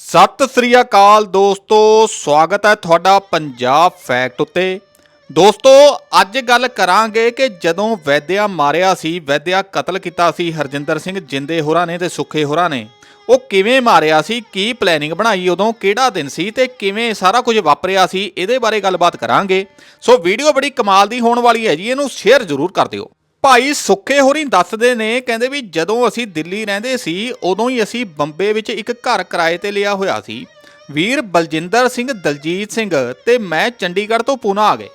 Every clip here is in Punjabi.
ਸਤਿ ਸ੍ਰੀ ਅਕਾਲ ਦੋਸਤੋ, ਸਵਾਗਤ ਹੈ ਤੁਹਾਡਾ ਪੰਜਾਬ ਫੈਕਟ ਉੱਤੇ। ਦੋਸਤੋ, ਅੱਜ ਗੱਲ ਕਰਾਂਗੇ ਕਿ ਜਦੋਂ ਵੈਦਿਆ ਮਾਰਿਆ ਸੀ, ਵੈਦਿਆ ਕਤਲ ਕੀਤਾ ਸੀ ਹਰਜਿੰਦਰ ਸਿੰਘ, ਜਿੰਦੇ ਹੋਰਾਂ ਨੇ ਤੇ ਸੁੱਖੇ ਹੋਰਾਂ ਨੇ। ਉਹ ਕਿਵੇਂ ਮਾਰਿਆ ਸੀ, ਕੀ ਪਲੈਨਿੰਗ ਬਣਾਈ, ਉਦੋਂ ਕਿਹੜਾ ਦਿਨ ਸੀ ਤੇ ਕਿਵੇਂ ਸਾਰਾ ਕੁਝ ਵਾਪਰਿਆ ਸੀ, ਇਹਦੇ ਬਾਰੇ ਗੱਲਬਾਤ ਕਰਾਂਗੇ। ਸੋ ਵੀਡੀਓ ਬੜੀ ਕਮਾਲ ਦੀ ਹੋਣ ਵਾਲੀ ਹੈ ਜੀ, ਇਹਨੂੰ ਸ਼ੇਅਰ ਜ਼ਰੂਰ ਕਰ ਦਿਓ। ਭਾਈ ਸੁੱਖੇ ਹੋਰੀ ਦੱਸਦੇ ਨੇ, ਕਹਿੰਦੇ ਵੀ ਜਦੋਂ ਅਸੀਂ ਦਿੱਲੀ ਰਹਿੰਦੇ ਸੀ, ਉਦੋਂ ਹੀ ਅਸੀਂ ਬੰਬੇ ਵਿੱਚ ਇੱਕ ਘਰ ਕਿਰਾਏ ਤੇ ਲਿਆ ਹੋਇਆ ਸੀ। ਵੀਰ ਬਲਜਿੰਦਰ ਸਿੰਘ ਦਲਜੀਤ ਸਿੰਘ ਤੇ ਮੈਂ ਚੰਡੀਗੜ੍ਹ ਤੋਂ ਪੂਨਾ ਆ ਗਏ।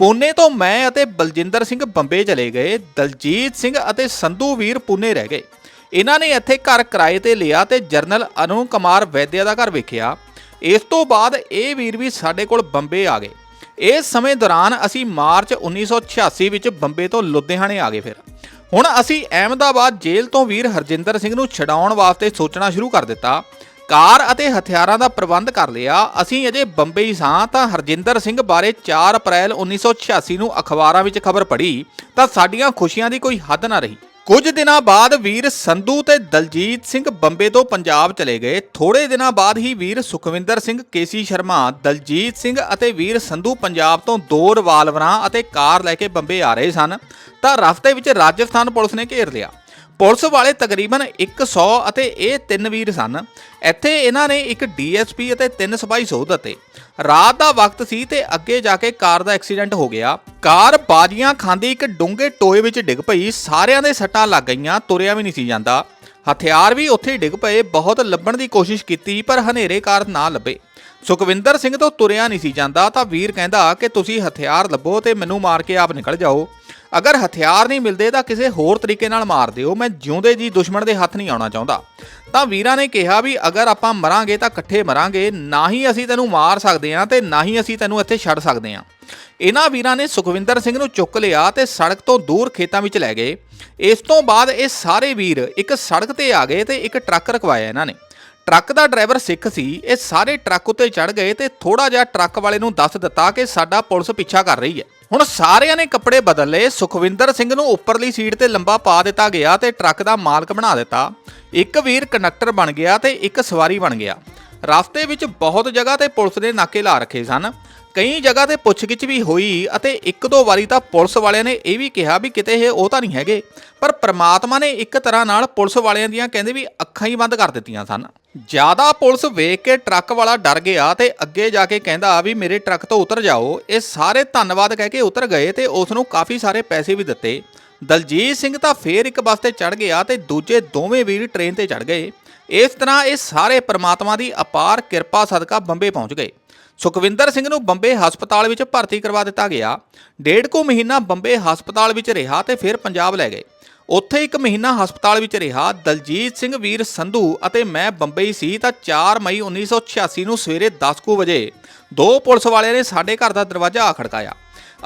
ਪੂਨੇ ਤੋਂ ਮੈਂ ਅਤੇ ਬਲਜਿੰਦਰ ਸਿੰਘ ਬੰਬੇ ਚਲੇ ਗਏ। ਦਲਜੀਤ ਸਿੰਘ ਅਤੇ ਸੰਧੂ ਵੀਰ ਪੂਨੇ ਰਹਿ ਗਏ। ਇਹਨਾਂ ਨੇ ਇੱਥੇ ਘਰ ਕਿਰਾਏ ਤੇ ਲਿਆ ਤੇ ਜਰਨਲ ਅਨੂ ਕੁਮਾਰ ਵੈਦਿਆ ਦਾ ਘਰ ਵੇਖਿਆ। ਇਸ ਤੋਂ ਬਾਅਦ ਇਹ ਵੀਰ ਵੀ ਸਾਡੇ ਕੋਲ ਬੰਬੇ ਆ ਗਏ। ਇਸ ਸਮੇਂ ਦੌਰਾਨ ਅਸੀਂ ਮਾਰਚ 1986 ਵਿੱਚ ਬੰਬੇ ਤੋਂ ਲੁਧਿਆਣੇ ਆ ਗਏ ਫਿਰ। ਹੁਣ ਅਸੀਂ ਅਹਿਮਦਾਬਾਦ ਜੇਲ੍ਹ ਤੋਂ ਵੀਰ ਹਰਜਿੰਦਰ ਸਿੰਘ ਨੂੰ ਛਡਾਉਣ ਵਾਸਤੇ ਸੋਚਣਾ ਸ਼ੁਰੂ ਕਰ ਦਿੱਤਾ। ਕਾਰ ਅਤੇ ਹਥਿਆਰਾਂ ਦਾ ਪ੍ਰਬੰਧ ਕਰ ਲਿਆ। ਅਸੀਂ ਅਜੇ ਬੰਬੇ ਹੀ ਸਾਂ ਤਾਂ ਹਰਜਿੰਦਰ ਸਿੰਘ ਬਾਰੇ 4 ਅਪ੍ਰੈਲ 1986 ਨੂੰ ਅਖਬਾਰਾਂ ਵਿੱਚ ਖਬਰ ਪੜ੍ਹੀ ਤਾਂ ਸਾਡੀਆਂ ਖੁਸ਼ੀਆਂ ਦੀ ਕੋਈ ਹੱਦ ਨਾ ਰਹੀ। ਕੁਝ ਦਿਨਾਂ ਬਾਅਦ ਵੀਰ ਸੰਧੂ ਤੇ ਦਲਜੀਤ ਸਿੰਘ ਬੰਬੇ ਤੋਂ ਪੰਜਾਬ ਚਲੇ ਗਏ। ਥੋੜੇ ਦਿਨਾਂ ਬਾਅਦ ਹੀ ਵੀਰ ਸੁਖਵਿੰਦਰ ਸਿੰਘ, ਕੇਸੀ ਸ਼ਰਮਾ, ਦਲਜੀਤ ਸਿੰਘ ਅਤੇ ਵੀਰ ਸੰਧੂ ਪੰਜਾਬ ਤੋਂ ਦੋ ਰਿਵਾਲਵਰਾਂ ਅਤੇ ਕਾਰ ਲੈ ਕੇ ਬੰਬੇ ਆ ਰਹੇ ਸਨ। ਤਾਂ ਰਸਤੇ ਵਿੱਚ ਰਾਜਸਥਾਨ ਪੁਲਿਸ ਨੇ ਘੇਰ ਲਿਆ। ਪੁਲਿਸ ਵਾਲੇ ਤਕਰੀਬਨ 100 ਅਤੇ ਇਹ ਤਿੰਨ ਵੀਰ ਸਨ। ਇੱਥੇ ਇਹਨਾਂ ਨੇ ਇੱਕ ਡੀਐਸਪੀ ਅਤੇ ਤਿੰਨ ਸਿਪਾਹੀ ਸੋਧ ਦਿੱਤੇ। ਰਾਤ ਦਾ ਵਕਤ ਸੀ ਤੇ ਅੱਗੇ ਜਾ ਕੇ ਕਾਰ ਦਾ ਐਕਸੀਡੈਂਟ ਹੋ ਗਿਆ। ਕਾਰ ਬਾਜੀਆਂ ਖਾਂਦੀ ਇੱਕ ਡੂੰਘੇ ਟੋਏ ਵਿੱਚ ਡਿੱਗ ਪਈ। ਸਾਰਿਆਂ ਦੇ ਸੱਟਾਂ ਲੱਗ ਗਈਆਂ, ਤੁਰਿਆ ਵੀ ਨਹੀਂ ਸੀ ਜਾਂਦਾ। ਹਥਿਆਰ ਵੀ ਉੱਥੇ ਹੀ ਡਿੱਗ ਪਏ, ਬਹੁਤ ਲੱਭਣ ਦੀ ਕੋਸ਼ਿਸ਼ ਕੀਤੀ, ਪਰ ਹਨੇਰੇ ਕਾਰਨ ਨਾ ਲੱਭੇ। ਸੁਖਵਿੰਦਰ ਸਿੰਘ ਤੋਂ ਤੁਰਿਆ ਨਹੀਂ ਸੀ ਜਾਂਦਾ, ਤਾਂ ਵੀਰ ਕਹਿੰਦਾ ਕਿ ਤੁਸੀਂ ਹਥਿਆਰ ਲੱਭੋ ਤੇ ਮੈਨੂੰ ਮਾਰ ਕੇ ਆਪ ਨਿਕਲ ਜਾਓ। ਅਗਰ ਹਥਿਆਰ ਨਹੀਂ ਮਿਲਦੇ ਤਾਂ ਕਿਸੇ ਹੋਰ ਤਰੀਕੇ ਨਾਲ ਮਾਰ ਦਿਓ। ਮੈਂ ਜਿਉਂਦੇ ਜੀ ਦੁਸ਼ਮਣ ਦੇ ਹੱਥ ਨਹੀਂ ਆਉਣਾ ਚਾਹੁੰਦਾ। ਤਾਂ ਵੀਰਾਂ ਨੇ ਕਿਹਾ ਵੀ ਅਗਰ ਆਪਾਂ ਮਰਾਂਗੇ ਤਾਂ ਇਕੱਠੇ ਮਰਾਂਗੇ, ਨਾ ਹੀ ਅਸੀਂ ਤੈਨੂੰ ਮਾਰ ਸਕਦੇ ਹਾਂ ਤੇ ਨਾ ਹੀ ਅਸੀਂ ਤੈਨੂੰ ਇੱਥੇ ਛੱਡ ਸਕਦੇ ਹਾਂ। ਇਹਨਾਂ ਵੀਰਾਂ ਨੇ ਸੁਖਵਿੰਦਰ ਸਿੰਘ ਨੂੰ ਚੁੱਕ ਲਿਆ ਤੇ ਸੜਕ ਤੋਂ ਦੂਰ ਖੇਤਾਂ ਵਿੱਚ ਲੈ ਗਏ। ਇਸ ਤੋਂ ਬਾਅਦ ਇਹ ਸਾਰੇ ਵੀਰ ਇੱਕ ਸੜਕ ਤੇ ਆ ਗਏ ਤੇ ਇੱਕ ਟਰੱਕ ਰਕਵਾਇਆ ਇਹਨਾਂ ਨੇ। ਟਰੱਕ ਦਾ ਡਰਾਈਵਰ ਸਿੱਖ ਸੀ। ਇਹ ਸਾਰੇ ਟਰੱਕ ਉੱਤੇ ਚੜ ਗਏ ਤੇ ਥੋੜਾ ਜਿਹਾ ਟਰੱਕ ਵਾਲੇ ਨੂੰ ਦੱਸ ਦਿੱਤਾ ਕਿ ਸਾਡਾ ਪੁਲਿਸ ਪਿੱਛਾ ਕਰ ਰਹੀ ਹੈ। ਹੁਣ ਸਾਰਿਆਂ ਨੇ ਕੱਪੜੇ ਬਦਲ ਲਏ ਸੁਖਵਿੰਦਰ ਸਿੰਘ ਨੂੰ ਉੱਪਰਲੀ ਸੀਟ ਤੇ ਲੰਬਾ ਪਾ ਦਿੱਤਾ ਗਿਆ ਤੇ ਟਰੱਕ ਦਾ ਮਾਲਕ ਬਣਾ ਦਿੱਤਾ। ਇੱਕ ਵੀਰ ਕੰਡਕਟਰ ਬਣ ਗਿਆ ਤੇ ਇੱਕ ਸਵਾਰੀ ਬਣ ਗਿਆ। ਰਸਤੇ ਵਿੱਚ ਬਹੁਤ ਜਗ੍ਹਾ ਤੇ ਪੁਲਿਸ ਨੇ ਨਾਕੇ ਲਾ ਰੱਖੇ ਸਨ। ਕਈ ਜਗ੍ਹਾ ਤੇ ਪੁੱਛਗਿੱਛ ਵੀ ਹੋਈ ਅਤੇ ਇੱਕ ਦੋ ਵਾਰੀ ਤਾਂ ਪੁਲਿਸ ਵਾਲਿਆਂ ਨੇ ਇਹ ਵੀ ਕਿਹਾ ਵੀ ਕਿਤੇ ਇਹ ਉਹ ਤਾਂ ਨਹੀਂ ਹੈਗੇ। ਪਰ ਪ੍ਰਮਾਤਮਾ ਨੇ ਇੱਕ ਤਰ੍ਹਾਂ ਨਾਲ ਪੁਲਿਸ ਵਾਲਿਆਂ ਦੀਆਂ ਕਹਿੰਦੇ ਵੀ ਅੱਖਾਂ ਹੀ ਬੰਦ ਕਰ ਦਿੱਤੀਆਂ ਸਨ। ਜ਼ਿਆਦਾ ਪੁਲਿਸ ਵੇਖ ਕੇ ਟਰੱਕ ਵਾਲਾ ਡਰ ਗਿਆ ਤੇ ਅੱਗੇ ਜਾ ਕੇ ਕਹਿੰਦਾ ਵੀ ਮੇਰੇ ਟਰੱਕ ਤੋਂ ਉਤਰ ਜਾਓ। ਇਹ ਸਾਰੇ ਧੰਨਵਾਦ ਕਹਿ ਕੇ ਉਤਰ ਗਏ ਤੇ ਉਸ ਨੂੰ ਕਾਫੀ ਸਾਰੇ ਪੈਸੇ ਵੀ ਦਿੱਤੇ। ਦਲਜੀਤ ਸਿੰਘ ਤਾਂ ਫੇਰ ਇੱਕ ਬੱਸ ਤੇ ਚੜ ਗਿਆ ਤੇ ਦੂਜੇ ਦੋਵੇਂ ਵੀਰ ਟ੍ਰੇਨ ਤੇ ਚੜ ਗਏ। ਇਸ ਤਰ੍ਹਾਂ ਇਹ ਸਾਰੇ ਪ੍ਰਮਾਤਮਾ ਦੀ ਅਪਾਰ ਕਿਰਪਾ ਸਦਕਾ ਬੰਬੇ ਪਹੁੰਚ ਗਏ। ਸੁਖਵਿੰਦਰ ਸਿੰਘ ਨੂੰ ਬੰਬੇ ਹਸਪਤਾਲ ਵਿੱਚ ਭਰਤੀ ਕਰਵਾ ਦਿੱਤਾ ਗਿਆ। ਡੇਢ ਕੁ ਮਹੀਨਾ ਬੰਬੇ ਹਸਪਤਾਲ ਵਿੱਚ ਰਿਹਾ ਤੇ ਫਿਰ ਪੰਜਾਬ ਲੈ ਗਏ। ਉੱਥੇ ਇੱਕ ਮਹੀਨਾ ਹਸਪਤਾਲ ਵਿੱਚ ਰਿਹਾ। ਦਲਜੀਤ ਸਿੰਘ, ਵੀਰ ਸੰਧੂ ਅਤੇ ਮੈਂ ਬੰਬਈ ਸੀ ਤਾਂ 4 ਮਈ 1986 ਨੂੰ ਸਵੇਰੇ 10 ਕੁ ਵਜੇ ਦੋ ਪੁਲਿਸ ਵਾਲਿਆਂ ਨੇ ਸਾਡੇ ਘਰ ਦਾ ਦਰਵਾਜ਼ਾ ਆ ਖੜਕਾਇਆ।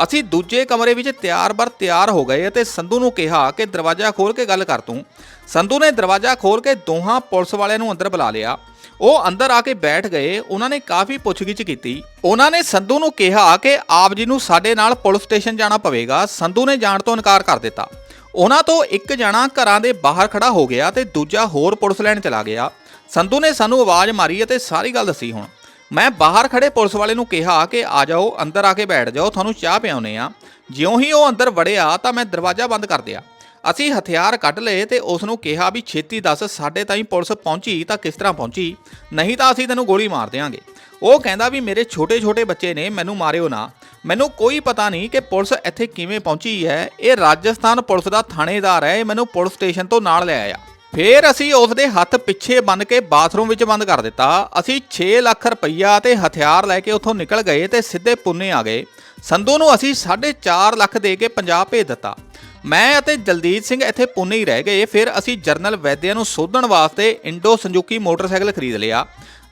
ਅਸੀਂ ਦੂਜੇ ਕਮਰੇ ਵਿੱਚ ਤਿਆਰ-ਬਰ ਤਿਆਰ ਹੋ ਗਏ ਅਤੇ ਸੰਧੂ ਨੂੰ ਕਿਹਾ ਕਿ ਦਰਵਾਜ਼ਾ ਖੋਲ ਕੇ ਗੱਲ ਕਰ ਤੂੰ। ਸੰਧੂ ਨੇ ਦਰਵਾਜ਼ਾ ਖੋਲ ਕੇ ਦੋਹਾਂ ਪੁਲਿਸ ਵਾਲਿਆਂ ਨੂੰ ਅੰਦਰ ਬੁਲਾ ਲਿਆ। ਉਹ ਅੰਦਰ ਆ ਕੇ ਬੈਠ ਗਏ, ਉਹਨਾਂ ਨੇ ਕਾਫੀ ਪੁੱਛਗਿੱਛ ਕੀਤੀ। ਉਹਨਾਂ ਨੇ ਸੰਧੂ ਨੂੰ ਕਿਹਾ ਕਿ ਆਪ ਜੀ ਨੂੰ ਸਾਡੇ ਨਾਲ ਪੁਲਿਸ ਸਟੇਸ਼ਨ ਜਾਣਾ ਪਵੇਗਾ, ਸੰਧੂ ਨੇ ਜਾਣ ਤੋਂ ਇਨਕਾਰ ਕਰ ਦਿੱਤਾ। ਉਹਨਾਂ ਤੋਂ ਇੱਕ ਜਣਾ ਘਰਾਂ ਦੇ ਬਾਹਰ ਖੜਾ ਹੋ ਗਿਆ ਤੇ ਦੂਜਾ ਹੋਰ ਪੁਲਿਸ ਲੈਣ ਚਲਾ ਗਿਆ। ਸੰਧੂ ਨੇ ਸਾਨੂੰ ਆਵਾਜ਼ ਮਾਰੀ ਅਤੇ ਸਾਰੀ ਗੱਲ ਦੱਸੀ ਹੁਣ। ਮੈਂ ਬਾਹਰ ਖੜੇ ਪੁਲਿਸ ਵਾਲੇ ਨੂੰ ਕਿਹਾ ਕਿ ਆ ਜਾਓ, ਅੰਦਰ ਆ ਕੇ ਬੈਠ ਜਾਓ, ਤੁਹਾਨੂੰ ਚਾਹ ਪਿਆਉਨੇ ਆ। ਜਿਉਂ ਹੀ ਉਹ ਅੰਦਰ ਵੜਿਆ ਤਾਂ ਮੈਂ ਦਰਵਾਜ਼ਾ ਬੰਦ ਕਰ ਦਿਆ। ਅਸੀਂ ਹਥਿਆਰ ਕੱਢ ਲਏ ਤੇ ਉਸ ਨੂੰ ਕਿਹਾ ਵੀ ਛੇਤੀ ਦੱਸ, ਸਾਡੇ ਤਾਈਂ ਪੁਲਿਸ ਪਹੁੰਚੀ ਤਾਂ ਕਿਸ ਤਰ੍ਹਾਂ ਪਹੁੰਚੀ? ਨਹੀਂ ਤਾਂ ਅਸੀਂ ਤੈਨੂੰ ਗੋਲੀ ਮਾਰ ਦਿਆਂਗੇ। ਉਹ ਕਹਿੰਦਾ ਵੀ ਮੇਰੇ ਛੋਟੇ-ਛੋਟੇ ਬੱਚੇ ਨੇ, ਮੈਨੂੰ ਮਾਰਿਓ ਨਾ। ਮੈਨੂੰ ਕੋਈ ਪਤਾ ਨਹੀਂ ਕਿ ਪੁਲਿਸ ਇੱਥੇ ਕਿਵੇਂ ਪਹੁੰਚੀ ਹੈ। ਇਹ ਰਾਜਸਥਾਨ ਪੁਲਿਸ ਦਾ ਥਾਣੇਦਾਰ ਹੈ, ਇਹ ਮੈਨੂੰ ਪੁਲਿਸ ਸਟੇਸ਼ਨ ਤੋਂ ਨਾਲ ਲੈ ਆਇਆ। ਫੇਰ ਅਸੀਂ ਉਸ ਦੇ ਹੱਥ ਪਿੱਛੇ ਬੰਨ ਕੇ ਬਾਥਰੂਮ ਵਿੱਚ ਬੰਦ ਕਰ ਦਿੱਤਾ। ਅਸੀਂ 6 ਲੱਖ ਰੁਪਈਆ ਤੇ ਹਥਿਆਰ ਲੈ ਕੇ ਉੱਥੋਂ ਨਿਕਲ ਗਏ ਤੇ ਸਿੱਧੇ ਪੁੰਨੇ ਆ ਗਏ। ਸੰਧੂ ਨੂੰ ਅਸੀਂ 4.5 ਲੱਖ ਦੇ ਕੇ ਪੰਜਾਬ ਭੇਜ ਦਿੱਤਾ। ਮੈਂ ਅਤੇ ਜਲਦੀਪ ਸਿੰਘ ਇੱਥੇ ਪੁਨੇ ਹੀ ਰਹਿ ਗਏ। ਫਿਰ ਅਸੀਂ ਜਰਨਲ ਵੈਦਿਆ ਨੂੰ ਸੋਧਣ ਵਾਸਤੇ ਇੰਡੋ ਸੰਜੂਕੀ ਮੋਟਰਸਾਈਕਲ ਖਰੀਦ ਲਿਆ।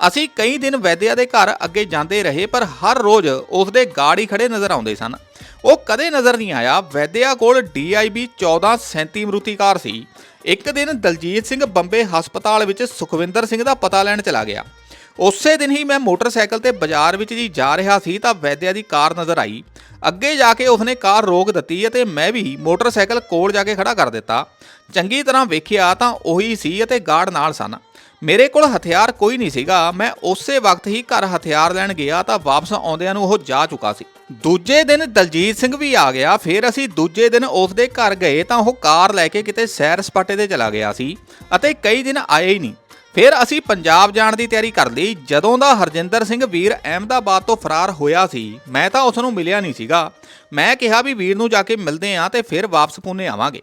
ਅਸੀਂ ਕਈ ਦਿਨ ਵੈਦਿਆ ਦੇ ਘਰ ਅੱਗੇ ਜਾਂਦੇ ਰਹੇ, ਪਰ ਹਰ ਰੋਜ਼ ਉਸ ਦੇ ਗਾੜੀ ਖੜੇ ਨਜ਼ਰ ਆਉਂਦੇ ਸਨ। ਉਹ ਕਦੇ ਨਜ਼ਰ ਨਹੀਂ ਆਇਆ। ਵੈਦਿਆ ਕੋਲ DIB 1437 ਮਰੂਤੀ ਕਾਰ ਸੀ। ਇੱਕ ਦਿਨ ਦਲਜੀਤ ਸਿੰਘ ਬੰਬੇ ਹਸਪਤਾਲ ਵਿੱਚ ਸੁਖਵਿੰਦਰ ਸਿੰਘ ਦਾ ਪਤਾ ਲੈਣ ਚਲਾ ਗਿਆ। ਉਸੇ ਦਿਨ ਹੀ ਮੈਂ ਮੋਟਰਸਾਈਕਲ ਤੇ ਬਾਜ਼ਾਰ ਵਿੱਚ ਜੀ ਜਾ ਰਿਹਾ ਸੀ ਤਾਂ ਵੈਦਿਆ ਦੀ ਕਾਰ ਨਜ਼ਰ ਆਈ। ਅੱਗੇ ਜਾ ਕੇ ਉਸਨੇ ਕਾਰ ਰੋਕ ਦਿੱਤੀ ਅਤੇ ਮੈਂ ਵੀ ਮੋਟਰਸਾਈਕਲ ਕੋਲ ਜਾ ਕੇ ਖੜਾ ਕਰ ਦਿੱਤਾ। ਚੰਗੀ ਤਰ੍ਹਾਂ ਵੇਖਿਆ ਤਾਂ ਉਹੀ ਸੀ ਅਤੇ ਗਾਰਡ ਨਾਲ ਸਨ। ਮੇਰੇ ਕੋਲ ਹਥਿਆਰ ਕੋਈ ਨਹੀਂ ਸੀਗਾ। ਮੈਂ ਉਸੇ ਵਕਤ ਹੀ ਘਰ ਹਥਿਆਰ ਲੈਣ ਗਿਆ ਤਾਂ ਵਾਪਸ ਆਉਂਦਿਆਂ ਨੂੰ ਉਹ ਜਾ ਚੁੱਕਾ ਸੀ। ਦੂਜੇ ਦਿਨ ਦਲਜੀਤ ਸਿੰਘ ਵੀ ਆ ਗਿਆ। ਫਿਰ ਅਸੀਂ ਦੂਜੇ ਦਿਨ ਉਸ ਦੇ ਘਰ ਗਏ ਤਾਂ ਉਹ ਕਾਰ ਲੈ ਕੇ ਕਿਤੇ ਸੈਰ ਸਪਾਟੇ ਤੇ ਚਲਾ ਗਿਆ ਸੀ ਅਤੇ ਕਈ ਦਿਨ ਆਇਆ ਹੀ ਨਹੀਂ। ਫਿਰ ਅਸੀਂ ਪੰਜਾਬ ਜਾਣ ਦੀ ਤਿਆਰੀ ਕਰ ਲਈ। ਜਦੋਂ ਦਾ ਹਰਜਿੰਦਰ ਸਿੰਘ ਵੀਰ ਅਹਿਮਦਾਬਾਦ ਤੋਂ ਫਰਾਰ ਹੋਇਆ ਸੀ, ਮੈਂ ਤਾਂ ਉਸ ਨੂੰ ਮਿਲਿਆ ਨਹੀਂ ਸੀਗਾ। ਮੈਂ ਕਿਹਾ ਵੀ ਵੀਰ ਨੂੰ ਜਾ ਕੇ ਮਿਲਦੇ ਆਂ ਤੇ ਫਿਰ ਵਾਪਸ ਪੂਨੇ ਆਵਾਂਗੇ।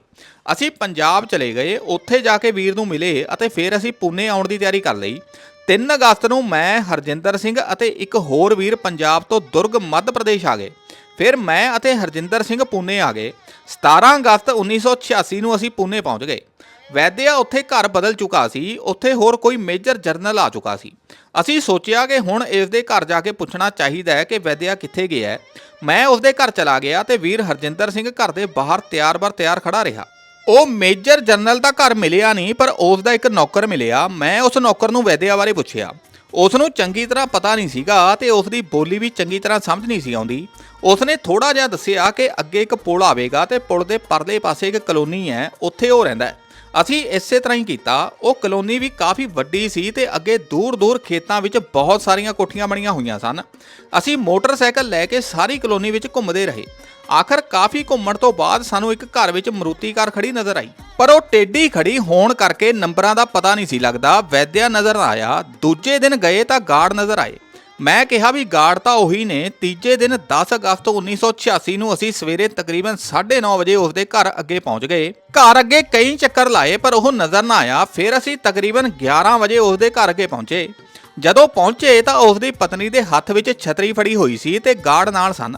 ਅਸੀਂ ਪੰਜਾਬ ਚਲੇ ਗਏ, ਉੱਥੇ ਜਾ ਕੇ ਵੀਰ ਨੂੰ ਮਿਲੇ ਅਤੇ ਫਿਰ ਅਸੀਂ ਪੂਨੇ ਆਉਣ ਦੀ ਤਿਆਰੀ ਕਰ ਲਈ। 3 ਅਗਸਤ ਨੂੰ ਮੈਂ, ਹਰਜਿੰਦਰ ਸਿੰਘ ਅਤੇ ਇੱਕ ਹੋਰ ਵੀਰ ਪੰਜਾਬ ਤੋਂ ਦੁਰਗ ਮੱਧ ਪ੍ਰਦੇਸ਼ ਆ ਗਏ। ਫਿਰ ਮੈਂ ਅਤੇ ਹਰਜਿੰਦਰ ਸਿੰਘ ਪੂਨੇ ਆ ਗਏ। 17 ਅਗਸਤ 1986 ਨੂੰ ਅਸੀਂ ਪੂਨੇ ਪਹੁੰਚ ਗਏ। ਵੈਦਿਆ ਉੱਥੇ ਘਰ ਬਦਲ ਚੁੱਕਾ ਸੀ, ਉੱਥੇ ਹੋਰ ਕੋਈ ਮੇਜਰ ਜਰਨਲ ਆ ਚੁੱਕਾ ਸੀ। ਅਸੀਂ ਸੋਚਿਆ ਕਿ ਹੁਣ ਇਸ ਦੇ ਘਰ ਜਾ ਕੇ ਪੁੱਛਣਾ ਚਾਹੀਦਾ ਹੈ ਕਿ ਵੈਦਿਆ ਕਿੱਥੇ ਗਿਆ ਹੈ। ਮੈਂ ਉਸ ਦੇ ਘਰ ਚਲਾ ਗਿਆ ਤੇ ਵੀਰ ਹਰਜਿੰਦਰ ਸਿੰਘ ਘਰ ਦੇ ਬਾਹਰ ਤਿਆਰ-ਬਰ ਤਿਆਰ ਖੜਾ ਰਿਹਾ। ਉਹ ਮੇਜਰ ਜਨਰਲ ਦਾ ਘਰ ਮਿਲਿਆ ਨਹੀਂ, ਪਰ ਉਸ ਦਾ ਇੱਕ ਨੌਕਰ ਮਿਲਿਆ। ਮੈਂ ਉਸ ਨੌਕਰ ਨੂੰ ਵੈਦਿਆ ਬਾਰੇ ਪੁੱਛਿਆ। ਉਸ ਨੂੰ ਚੰਗੀ ਤਰ੍ਹਾਂ ਪਤਾ ਨਹੀਂ ਸੀਗਾ ਤੇ ਉਸ ਦੀ ਬੋਲੀ ਵੀ ਚੰਗੀ ਤਰ੍ਹਾਂ ਸਮਝ ਨਹੀਂ ਸੀ ਆਉਂਦੀ। ਉਸ ਨੇ ਥੋੜਾ ਜਿਹਾ ਦੱਸਿਆ ਕਿ ਅੱਗੇ ਇੱਕ ਪੁਲ ਆਵੇਗਾ ਤੇ ਪੁਲ ਦੇ ਪਰਲੇ ਪਾਸੇ ਇੱਕ ਕਲੋਨੀ ਹੈ, ਉੱਥੇ ਉਹ ਰਹਿੰਦਾ ਹੈ। ਅਸੀਂ ਇਸੇ ਤਰ੍ਹਾਂ ਹੀ ਕੀਤਾ। ਉਹ ਕਲੋਨੀ ਵੀ ਕਾਫੀ ਵੱਡੀ ਸੀ ਤੇ ਅੱਗੇ ਦੂਰ-ਦੂਰ ਖੇਤਾਂ ਵਿੱਚ ਬਹੁਤ ਸਾਰੀਆਂ ਕੋਠੀਆਂ ਬਣੀਆਂ ਹੋਈਆਂ ਸਨ। ਅਸੀਂ ਮੋਟਰਸਾਈਕਲ ਲੈ ਕੇ ਸਾਰੀ ਕਲੋਨੀ ਵਿੱਚ ਘੁੰਮਦੇ ਰਹੇ। ਆਖਰ ਕਾਫੀ ਘੁੰਮਣ ਤੋਂ ਬਾਅਦ ਸਾਨੂੰ ਇੱਕ ਘਰ ਵਿੱਚ ਮਰੂਤੀ ਕਾਰ ਖੜੀ ਨਜ਼ਰ ਆਈ। ਪਰ ਉਹ ਟੇਢੀ ਖੜੀ ਹੋਣ ਕਰਕੇ ਨੰਬਰਾਂ ਦਾ ਪਤਾ ਨਹੀਂ ਸੀ ਲੱਗਦਾ। ਵੈਦਿਆ ਨਜ਼ਰ ਆਇਆ। ਦੂਜੇ ਦਿਨ ਗਏ ਤਾਂ ਗਾਰਡ ਨਜ਼ਰ ਆਏ। ਮੈਂ ਕਿਹਾ ਵੀ ਗਾਰਡ ਤਾਂ ਉਹੀ ਨੇ। ਤੀਜੇ ਦਿਨ 10 ਅਗਸਤ 1986 ਨੂੰ ਅਸੀਂ ਸਵੇਰੇ ਤਕਰੀਬਨ 9:30 ਵਜੇ ਉਸ ਦੇ ਘਰ ਅੱਗੇ ਪਹੁੰਚ ਗਏ। ਘਰ ਅੱਗੇ ਕਈ ਚੱਕਰ ਲਾਏ, ਪਰ ਉਹ ਨਜ਼ਰ ਨਾ ਆਇਆ। ਫਿਰ ਅਸੀਂ ਤਕਰੀਬਨ 11 ਵਜੇ ਉਸ ਦੇ ਘਰ ਅੱਗੇ ਪਹੁੰਚੇ। ਜਦੋਂ ਪਹੁੰਚੇ ਤਾਂ ਉਸ ਦੀ ਪਤਨੀ ਦੇ ਹੱਥ ਵਿੱਚ ਛਤਰੀ ਫੜੀ ਹੋਈ ਸੀ ਤੇ ਗਾਰਡ ਨਾਲ ਸਨ।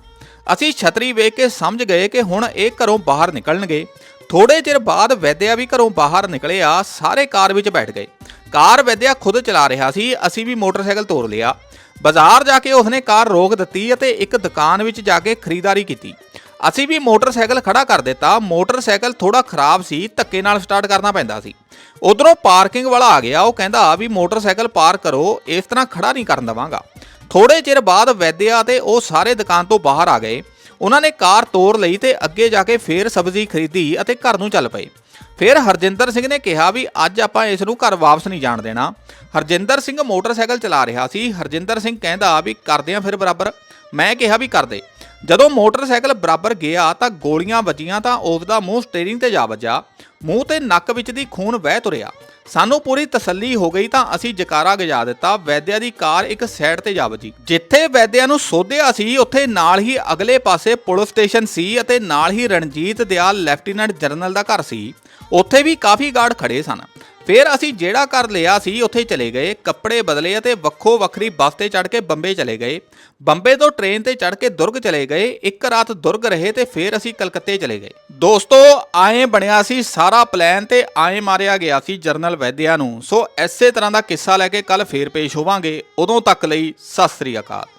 ਅਸੀਂ ਛਤਰੀ ਵੇਖ ਕੇ ਸਮਝ ਗਏ ਕਿ ਹੁਣ ਇਹ ਘਰੋਂ ਬਾਹਰ ਨਿਕਲਣਗੇ। ਥੋੜੇ ਚਿਰ ਬਾਅਦ ਵੈਦਿਆ ਵੀ ਘਰੋਂ ਬਾਹਰ ਨਿਕਲਿਆ, ਸਾਰੇ ਕਾਰ ਵਿੱਚ ਬੈਠ ਗਏ। ਕਾਰ ਵੈਦਿਆ ਖੁਦ ਚਲਾ ਰਿਹਾ ਸੀ, ਅਸੀਂ ਵੀ ਮੋਟਰਸਾਈਕਲ ਤੋਰ ਲਿਆ। ਬਾਜ਼ਾਰ ਜਾ ਕੇ ਉਸਨੇ ਕਾਰ ਰੋਕ ਦਿੱਤੀ ਅਤੇ ਇੱਕ ਦੁਕਾਨ ਵਿੱਚ ਜਾ ਕੇ ਖਰੀਦਦਾਰੀ ਕੀਤੀ। ਅਸੀਂ ਵੀ ਮੋਟਰਸਾਈਕਲ ਖੜਾ ਕਰ ਦਿੱਤਾ, ਮੋਟਰਸਾਈਕਲ ਥੋੜਾ ਖਰਾਬ ਸੀ, ਧੱਕੇ ਨਾਲ ਸਟਾਰਟ ਕਰਨਾ ਪੈਂਦਾ ਸੀ। ਉਧਰੋਂ ਪਾਰਕਿੰਗ ਵਾਲਾ ਆ ਗਿਆ, ਉਹ ਕਹਿੰਦਾ ਵੀ ਮੋਟਰਸਾਈਕਲ ਪਾਰਕ ਕਰੋ, ਇਸ ਤਰ੍ਹਾਂ ਖੜਾ ਨਹੀਂ ਕਰਨ ਦਵਾਂਗਾ। ਥੋੜੇ ਚਿਰ ਬਾਅਦ ਵੈਦਿਆ ਤੇ ਉਹ ਸਾਰੇ ਦੁਕਾਨ ਤੋਂ ਬਾਹਰ ਆ ਗਏ। ਉਹਨਾਂ ਨੇ ਕਾਰ ਤੋੜ ਲਈ ਤੇ ਅੱਗੇ ਜਾ ਕੇ ਫੇਰ ਸਬਜ਼ੀ ਖਰੀਦੀ ਅਤੇ ਘਰ ਨੂੰ ਚੱਲ ਪਏ। ਫਿਰ ਹਰਜਿੰਦਰ ਸਿੰਘ ਨੇ ਕਿਹਾ ਵੀ ਅੱਜ ਆਪਾਂ ਇਸ ਨੂੰ ਘਰ ਵਾਪਸ ਨਹੀਂ ਜਾਣ ਦੇਣਾ। ਹਰਜਿੰਦਰ ਸਿੰਘ ਮੋਟਰਸਾਈਕਲ ਚਲਾ ਰਿਹਾ ਸੀ। ਹਰਜਿੰਦਰ ਸਿੰਘ ਕਹਿੰਦਾ ਵੀ ਕਰਦੇ ਆ ਫਿਰ ਬਰਾਬਰ। ਮੈਂ ਕਿਹਾ ਵੀ ਕਰਦੇ ਜਦੋਂ ਮੋਟਰਸਾਈਕਲ ਬਰਾਬਰ ਗਿਆ ਤਾਂ ਗੋਲੀਆਂ ਵੱਜੀਆਂ ਤਾਂ ਉਸ ਦਾ ਮੂੰਹ ਸਟੀਅਰਿੰਗ ਤੇ ਜਾ ਵੱਜਾ ਮੂੰਹ ਤੇ ਨੱਕ ਵਿੱਚ ਦੀ ਖੂਨ ਵਹਿ ਤੁਰਿਆ। ਸਾਨੂੰ ਪੂਰੀ ਤਸੱਲੀ ਹੋ ਗਈ ਤਾਂ ਅਸੀਂ ਜਕਾਰਾ ਗਜਾ ਦਿੱਤਾ। ਵੈਦਿਆ ਦੀ ਕਾਰ ਇੱਕ ਸਾਈਡ ਤੇ ਜਾ ਵੱਜੀ। ਜਿੱਥੇ ਵੈਦਿਆ ਨੂੰ ਸੋਧਿਆ ਸੀ, ਉੱਥੇ ਨਾਲ ਹੀ ਅਗਲੇ ਪਾਸੇ ਪੁਲਿਸ ਸਟੇਸ਼ਨ ਸੀ ਅਤੇ ਨਾਲ ਹੀ ਰਣਜੀਤ ਦਿਆਲ, ਲੈਫਟੀਨੈਂਟ ਜਨਰਲ ਦਾ ਘਰ ਸੀ। ਉੱਥੇ ਵੀ ਕਾਫੀ ਗਾਰਡ ਖੜੇ ਸਨ। ਫਿਰ ਅਸੀਂ ਜਿਹੜਾ ਘਰ ਲਿਆ ਸੀ, ਉੱਥੇ ਚਲੇ ਗਏ, ਕੱਪੜੇ ਬਦਲੇ ਅਤੇ ਵੱਖੋ ਵੱਖਰੀ ਬੱਸ ਤੇ ਚੜ੍ਹ ਕੇ ਬੰਬੇ ਚਲੇ ਗਏ। ਬੰਬੇ ਤੋਂ ਟ੍ਰੇਨ ਤੇ ਚੜ੍ਹ ਕੇ ਦੁਰਗ ਚਲੇ ਗਏ, ਇੱਕ ਰਾਤ ਦੁਰਗ ਰਹੇ ਤੇ ਫਿਰ ਅਸੀਂ ਕਲਕੱਤੇ ਚਲੇ ਗਏ। ਦੋਸਤੋ, ਆਏ ਬਣਿਆ ਸੀ, ਸਾਰਾ ਪਲਾਨ ਤੇ ਆਏ ਮਾਰਿਆ ਗਿਆ ਸੀ ਜਰਨਲ ਵੈਦਿਆ ਨੂੰ। ਸੋ ਐਸੇ ਤਰ੍ਹਾਂ ਦਾ ਕਿੱਸਾ ਲੈ ਕੇ ਕੱਲ ਫੇਰ ਪੇਸ਼ ਹੋਵਾਂਗੇ। ਉਦੋਂ ਤੱਕ ਲਈ ਸਤਿ ਸ੍ਰੀ ਅਕਾਲ।